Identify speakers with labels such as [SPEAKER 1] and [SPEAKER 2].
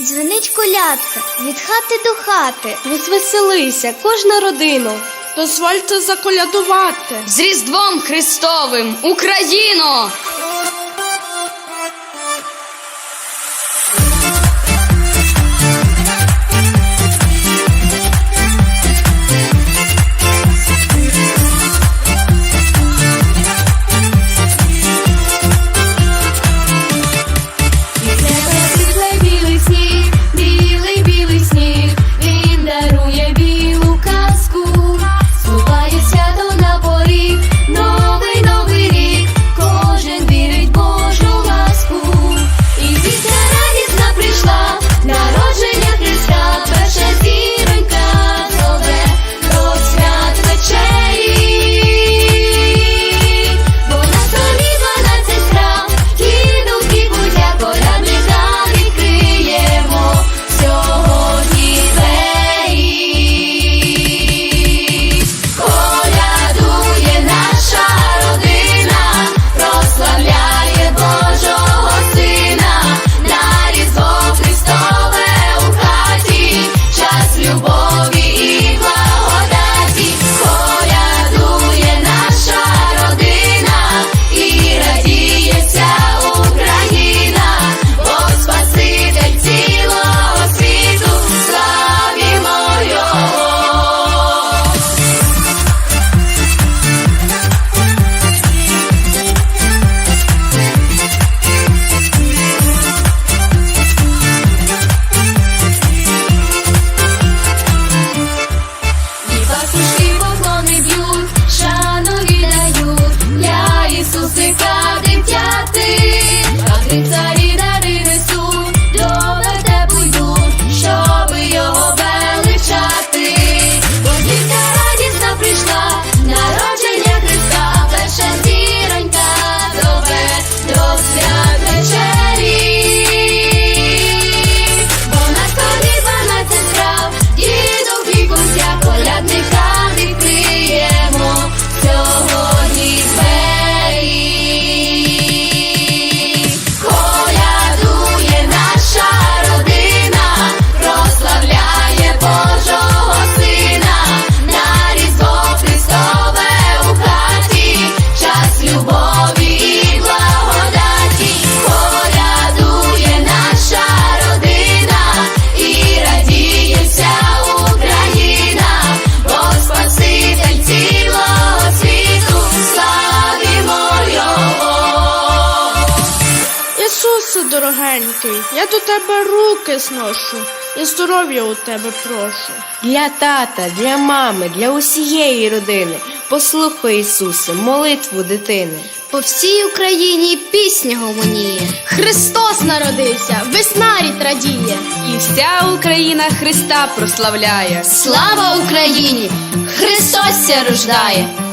[SPEAKER 1] Дзвенить колядка від хати до хати.
[SPEAKER 2] Розвеселися кожна родина.
[SPEAKER 3] Дозвольте заколядувати
[SPEAKER 4] з Різдвом Христовим Україно!
[SPEAKER 3] Ісусе дорогенький, я до тебе руки сношу і здоров'я у тебе прошу.
[SPEAKER 2] Для тата, для мами, для усієї родини. Послухай, Ісусе, молитву дитини.
[SPEAKER 1] По всій Україні пісня гомоніє.
[SPEAKER 5] Христос народився, весна рід радіє.
[SPEAKER 4] І вся Україна Христа прославляє.
[SPEAKER 5] Слава Україні! Христос ся рождає!